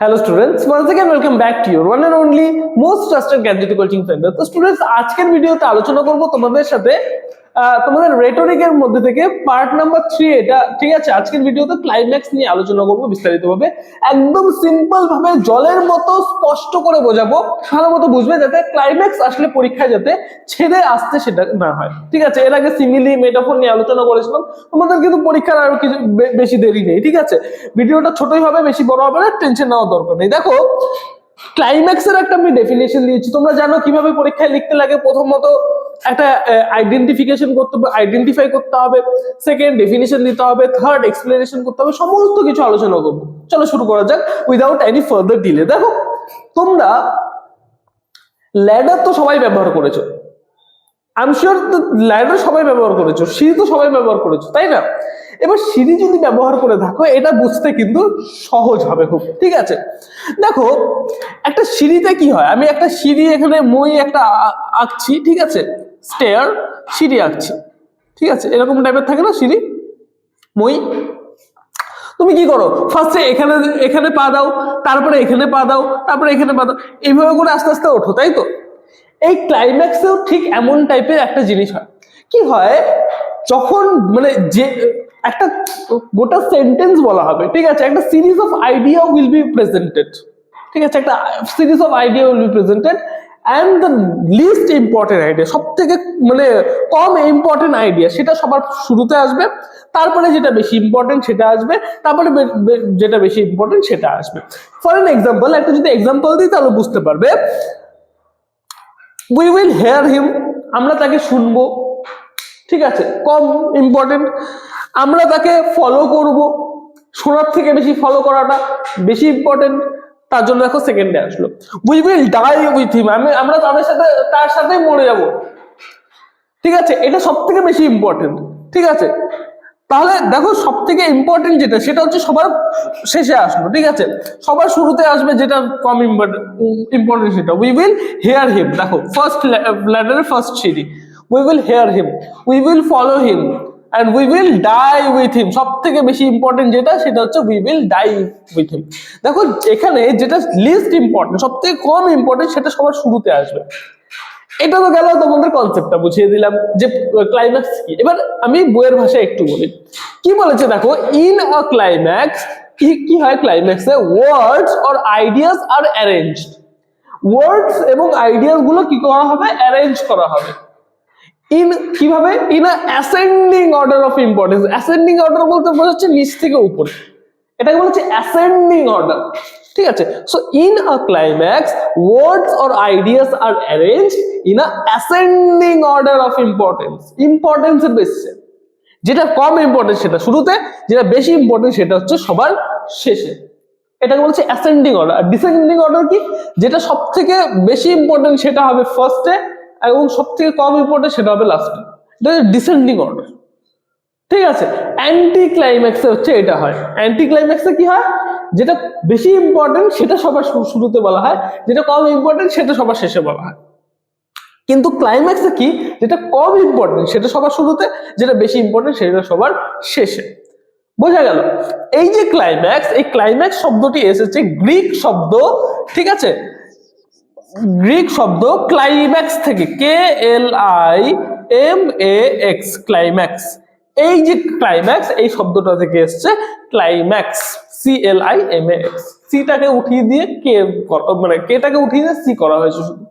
Hello students once again welcome back to your one and only most trusted gadget coaching centre তো students আজকের ভিডিওতে আলোচনা করব তোমাদের সাথে তোমাদের রেটরিকের মধ্যে থেকে পার্ট নাম্বার থ্রি এটা, ঠিক আছে? আজকের ভিডিওতে ক্লাইম্যাক্স নিয়ে আলোচনা করব বিস্তারিতভাবে। একদম সিম্পল ভাবে জলের মতো স্পষ্ট করে বোঝাবো, ভালো মতো বুঝবে যাতে ক্লাইম্যাক্স আসলে পরীক্ষায় যাতে ছেড়ে আসতে সেটা না হয়। ঠিক আছে? এর আগে সিমিলি মেটাফোর নিয়ে আলোচনা করেছিলাম। তোমাদের কিন্তু পরীক্ষার আরও কিছু বেশি দেরি নেই, ঠিক আছে? ভিডিওটা ছোটই হবে, বেশি বড় হবে না টেনশন নেওয়ার দরকার নেই। দেখো ক্লাইম্যাক্সের একটা আমি ডেফিনেশন দিয়েছি। তোমরা জানো কীভাবে পরীক্ষায় লিখতে লাগে? প্রথমত একটা আইডেন্টিফিকেশন করতে হবে আইডেন্টিফাই করতে হবে। সেকেন্ড ডেফিনেশন দিতে হবে। থার্ড এক্সপ্লেনেশন করতে হবে। সমস্ত কিছু আলোচনা করব। চলো শুরু করা যাক উইদাউট এনি ফার্দার ডিলে দেখো, তোমরা ল্যাডার তো সবাই ব্যবহার করেছ। আমি শিওর ল্যাডার সবাই ব্যবহার করেছ, সিঁড়ি তো সবাই ব্যবহার করেছ, তাই না? এবার সিঁড়ি যদি ব্যবহার করে থাকো, এটা বুঝতে কিন্তু সহজ হবে খুব, ঠিক আছে? দেখো, একটা সিঁড়িতে কি হয়? আমি একটা সিঁড়ি এখানে মই একটা আঁকছি, ঠিক আছে? স্টেয়ার সিঁড়ি আঁকছি, ঠিক আছে? এরকম টাইপের থাকে না সিঁড়ি? মই, তুমি কি করো? ফার্স্টে এখানে এখানে পা দাও, তারপরে এখানে পা দাও, তারপরে এখানে পা দাও, এইভাবে করে আস্তে আস্তে ওঠো, তাই তো? এই ক্লাইম্যাক্সেও ঠিক এমন টাইপের একটা জিনিস হয়। কি হয়? যখন মানে যে, একটা গোটা সেন্টেন্স বলা হবে, ঠিক আছে? একটা series of idea will be presented ঠিক আছে? একটা series of idea will be presented and the least important idea সব থেকে মানে কম ইম্পর্টেন্ট আইডিয়া সেটা সবার শুরুতে আসবে, তারপরে যেটা বেশি ইম্পর্টেন্ট সেটা আসবে, তারপরে যেটা বেশি ইম্পর্টেন্ট সেটা আসবে। ফর এন এক্সাম্পল একটা যদি এক্সাম্পল দিই, তাহলে বুঝতে পারবে উই উইল হেয়ার হিম আমরা তাকে শুনব। ঠিক আছে? কম ইম্পর্টেন্ট আমরা তাকে ফলো করব। শোনার থেকে বেশি ফলো করাটা বেশি ইম্পর্টেন্ট তার জন্য দেখো সেকেন্ডে আসলো। We will die with him আমি আমরা তাদের সাথে তার সাথেই মরে যাব। ঠিক আছে? এটা সব থেকে বেশি ইম্পর্টেন্ট ঠিক আছে? তাহলে দেখো সব থেকে ইম্পর্টেন্ট যেটা, সেটা হচ্ছে সবার শেষে আসলো, ঠিক আছে? সবার শুরুতে আসবে যেটা কম ইম্পর্টেন্ট সেটা উই উইল হেয়ার হিম দেখো ফার্স্ট ল্যাডারের ফার্স্ট সিঁড়ি we will hear him we will follow him and we will die with him সব থেকে বেশি ইম্পর্টেন্ট যেটা, সেটা হচ্ছে we will die with him দেখো, এখানে যেটা লিস্ট ইম্পর্টেন্ট সব থেকে কম ইম্পর্টেন্ট সেটা সবার শুরুতে আসবে এটা তো গেল তোমাদের কনসেপ্টটা বুঝিয়ে দিলাম যে ক্লাইম্যাক্স কি। এবার আমি বইয়ের ভাষায় একটু বলি। কি বলেছে দেখো ইন আ ক্লাইম্যাক্স কি হয় ক্লাইম্যাক্সে words or ideas are arranged words এবং আইডিয়াসগুলো কি করা হবে? অ্যারেঞ্জ করা হবে। ইন কীভাবে? In a ascending order of importance ascending order বলতে বোঝাচ্ছে নিচ থেকে উপরে। এটাকে বলেছে অ্যাসেন্ডিং অর্ডার ঠিক আছে? So in a climax words or ideas are arrange in a ascending order of importance ইম্পর্টেন্সের বেসিসে যেটা কম ইম্পর্টেন্ট সেটা শুরুতে, যেটা বেশি ইম্পর্টেন্ট সেটা হচ্ছে সবার শেষে। এটাকে বলছে অ্যাসেন্ডিং অর্ডার আর ডিসেন্ডিং অর্ডার কি? যেটা সব থেকে বেশি ইম্পর্টেন্ট সেটা হবে ফার্স্টে এবং সব থেকে কম ইম্পর্টেন্ট সেটা হবে লাস্টে এটা হচ্ছে ডিসেন্ডিং অর্ডার ঠিক আছে? অ্যান্টি ক্লাইম্যাক্সে হচ্ছে এটা হয়। অ্যান্টি ক্লাইম্যাক্সে কি হয়? যেটা বেশি ইম্পর্টেন্ট সেটা সবার শুরুতে বলা হয়, যেটা কম ইম্পর্টেন্ট সেটা সবার শেষে বলা হয়। কিন্তু ক্লাইম্যাক্সে কি? যেটা কম ইম্পর্টেন্ট সেটা সবার শুরুতে, যেটা বেশি ইম্পর্টেন্ট সেটা সবার শেষে। বোঝা গেল? এই যে ক্লাইম্যাক্স এই ক্লাইম্যাক্স শব্দটি এসেছে গ্রিক শব্দ, ঠিক আছে? গ্রিক শব্দ ক্লাইম্যাক্স থেকে K L I M A X climax এই যে ক্লাইম্যাক্স এই শব্দটা থেকে এসছে climax C L I M X সিটাকে উঠিয়ে দিয়ে কে মানে কেটাকে উঠিয়ে দিয়ে সি করা হয়েছে। শুধু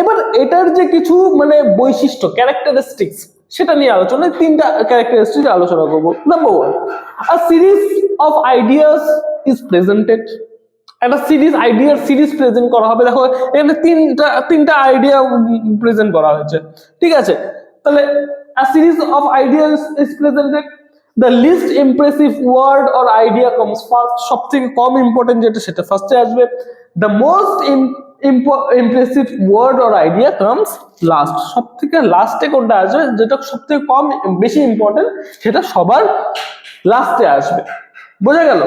এবার এটার যে কিছু মানে বৈশিষ্ট্য ক্যারেক্টারিস্টিক্স সেটা নিয়ে আলোচনা তিনটা ক্যারেক্টারিস্টিক্স আলোচনা করব। Number one a series of ideas is presented একটা সিরিজ আইডিয়ার সিরিজ প্রেজেন্ট করা হবে। দেখো, এখানে তিনটা তিনটা আইডিয়া প্রেজেন্ট করা হয়েছে। ঠিক আছে? তাহলে a series of ideas is presented. The least impressive word or idea comes first. সব থেকে কম ইম্পর্টেন্ট যেটা সেটা ফার্স্টে আসবে। The most impressive word or idea comes last. সব থেকে লাস্টে কোনটা আসবে? যেটা সব থেকে কম, বেশি ইম্পর্টেন্ট সেটা সবার লাস্টে আসবে। বোঝা গেল?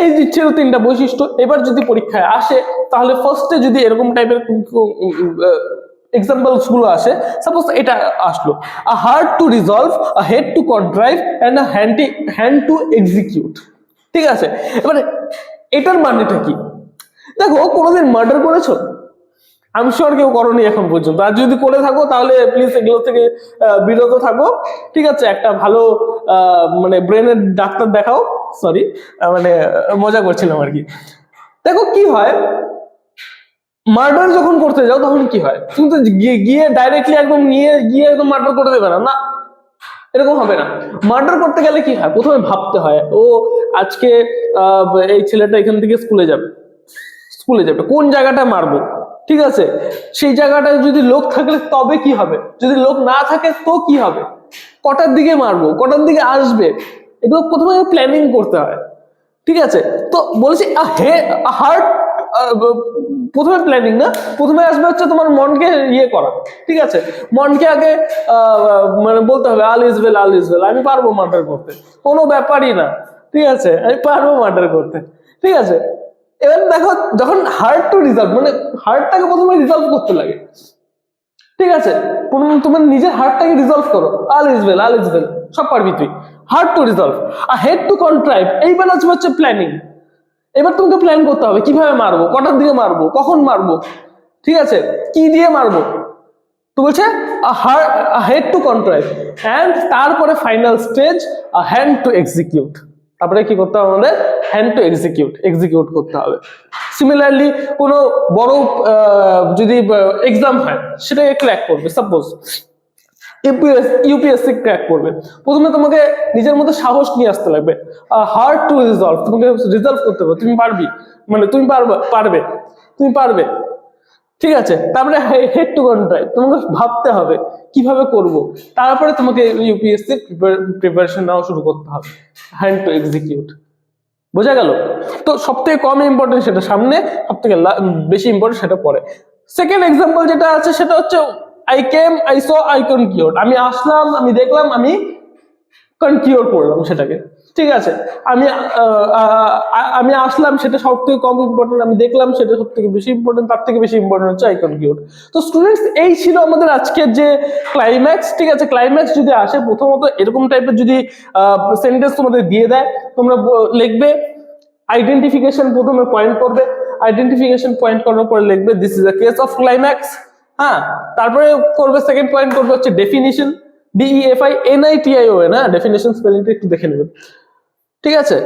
এই যে ছিল তিনটা বৈশিষ্ট্য। এবার যদি পরীক্ষায় আসে, তাহলে ফার্স্টে যদি এরকম টাইপের এক্সাম্পলসগুলো আসে। সাপোজ এটা আসলো। A heart to resolve a head to contrive and a hand hand to execute ঠিক আছে? এবারে, এটার মানেটা কি? দেখো কোনোদিন মার্ডার করেছ? আমি শিওর কেউ করনি এখন পর্যন্ত। আর যদি করে থাকো, তাহলে প্লিজ এগুলো থেকে বিরত থাকো। ঠিক আছে? একটা ভালো মানে ব্রেনের ডাক্তার দেখাও। সরি মানে মজা করছিলাম আর কি। দেখো, কি হয়? মার্ডার যখন করতে যাও, তখন কি হয়? তুমি তো গিয়ে- ডাইরেক্টলি একদম নিয়ে, গিয়ে একদম মার্ডার করে দেবে না। না, এরকম হবে না। মার্ডার করতে গেলে কি হয়? প্রথমে ভাবতে হয়, ও আজকে এই ছেলেটা এখান থেকে স্কুলে যাবে। স্কুলে যাবে। কোন জায়গাটা মারবো? ঠিক আছে? সেই জায়গাটায় যদি লোক থাকলে তবে কি হবে? যদি লোক না থাকে, তো কি হবে? কটার দিকে মারবো? কটার দিকে আসবে? এগুলো প্রথমে প্ল্যানিং করতে হয়। ঠিক আছে? তো বলছি হে হার্ট প্রথমে প্ল্যানিং না, প্রথমে আসবে হচ্ছে তোমার মনকে ইয়ে করা, ঠিক আছে? মনকে আগে মানে বলতে হবে, আল ইজবেল আল ইজবেল আমি পারব মার্ডার করতে, কোনো ব্যাপারই না, ঠিক আছে? আমি পারব মার্ডার করতে, ঠিক আছে? এবার দেখো, যখন হার্ট টু রিজলভ মানে হার্টটাকে প্রথমে রিজলভ করতে লাগে, ঠিক আছে? তোমার নিজের হার্টটাকে রিজলভ করো, আল ইজবেল আল ইজবেল সব পারবি তুই হার্ট টু রিজলভ আর হেড টু কন্ট্রাইভ এইবার আসবে হচ্ছে প্ল্যানিং এবার তোমাকে প্ল্যান করতে হবে, কীভাবে মারবো, কটার দিকে মারবো, কখন মারবো, ঠিক আছে? কি দিয়ে মারবো? তো বলছে হেড টু কন্ট্রাইভ অ্যান্ড তারপরে final stage hand to execute তারপরে কি করতে হবে আমাদের? হ্যান্ড টু এক্সিকিউট এক্সিকিউট করতে হবে। সিমিলারলি কোনো বড় যদি এক্সাম হয়, সেটাকে ক্র্যাক করবে সাপোজ ইউপিএস ইউপিএসসি ক্র্যাক করবে। প্রথমে তোমাকে নিজের মধ্যে সাহস নিয়ে আসতে লাগবে। হার্ড টু রিজলভ তোমাকে রিজলভ করতে হবে। তুমি পারবি। মানে তুমি পারবে পারবে। তুমি পারবে। ঠিক আছে? তারপরে হেড টু কন্ট্রাই তোমাকে ভাবতে হবে, কীভাবে করব? তারপরে তোমাকে ইউপিএসসি প্রিপারেশন নেওয়া শুরু করতে হবে। হ্যান্ড টু এক্সিকিউট বোঝা গেল? তো সব থেকে কম ইম্পর্টেন্ট সেটা সামনে সব থেকে বেশি ইম্পর্টেন্ট সেটা পরে। সেকেন্ড এক্সাম্পল যেটা আছে, সেটা হচ্ছে I came I saw I conquer আমি আসলাম, আমি দেখলাম, আমি কনকিওর করলাম সেটাকে। ঠিক আছে? আমি আমি আসলাম, সেটা সব থেকে কম ইম্পর্টেন্ট আমি দেখলাম, সেটা সব থেকে বেশি ইম্পর্টেন্ট তার থেকে বেশি ইম্পর্টেন্ট হচ্ছে আই কনকিওর তো স্টুডেন্টস এই ছিল আমাদের আজকের যে ক্লাইম্যাক্স ঠিক আছে? ক্লাইম্যাক্স যদি আসে, প্রথমত এরকম টাইপের যদি সেন্টেন্স তোমাদের দিয়ে দেয়, তোমরা লিখবে আইডেন্টিফিকেশন প্রথমে পয়েন্ট করবে। আইডেন্টিফিকেশন পয়েন্ট করার পরে লিখবে this is a case of climax হ্যাঁ তারপরে করবে সেকেন্ড পয়েন্ট করবে হচ্ছে definition D E F I N I T I O definition স্পেলিংটা একটু দেখে নেবেন। ঠিক আছে?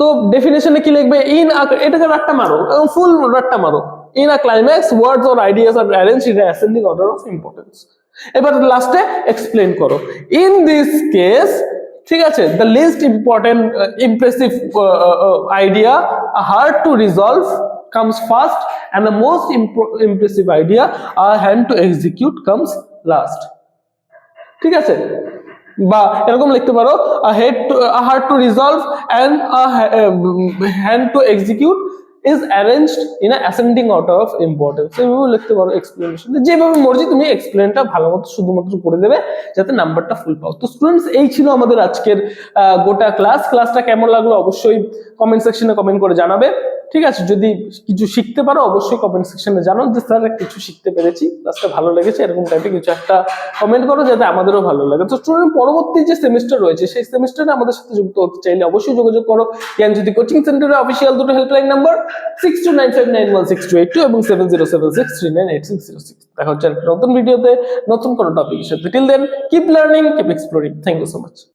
তো ডেফিনেশনে কি লিখবে? ইন এটাকে রাট্টা মারো ফুল রাট্টা মারো। In a climax words or ideas are arrange in ascending order of importance এবার লাস্টে এক্সপ্লেন করো। ইন দিস কেস ঠিক আছে? The least important impressive idea hard to resolve comes first and the most impressive idea a hand to execute comes last. ঠিক আছে? বা এরকম লিখতে পারো head to hard to resolve and hand to execute is arranged in ascending order of importance এইভাবে লিখতে পারো explanation যেভাবে মর্জি তুমি এক্সপ্লেনটা ভালো মতো শুধুমাত্র করে দেবে, যাতে নাম্বারটা ফুল পাও। তো স্টুডেন্টস এই ছিল আমাদের আজকের গোটা ক্লাস ক্লাসটা কেমন লাগল অবশ্যই কমেন্ট সেকশনে কমেন্ট করে জানাবে। ঠিক আছে, যদি কিছু শিখতে পারো, অবশ্যই কমেন্ট সেকশনে জানো যে স্যার কিছু শিখতে পেরেছি ক্লাসটা ভালো লেগেছে, এরকম টাইপের কিছু একটা কমেন্ট করো যাতে আমাদেরও ভালো লাগে। তো স্টুডেন্ট পরবর্তী যে সেমিস্টার রয়েছে, সেই সেমিস্টারে আমাদের সাথে যুক্ত হতে চাইলে অবশ্যই যোগাযোগ করো। জ্ঞানজ্যোতি কোচিং সেন্টারের অফিসিয়াল দুটো helpline number six two nine nine one six two eight two এবং seven zero seven six three nine eight six zero six দেখা হচ্ছে নতুন ভিডিওতে নতুন কোনো টপিকের সাথে। Till then keep learning keep exploring thank you so much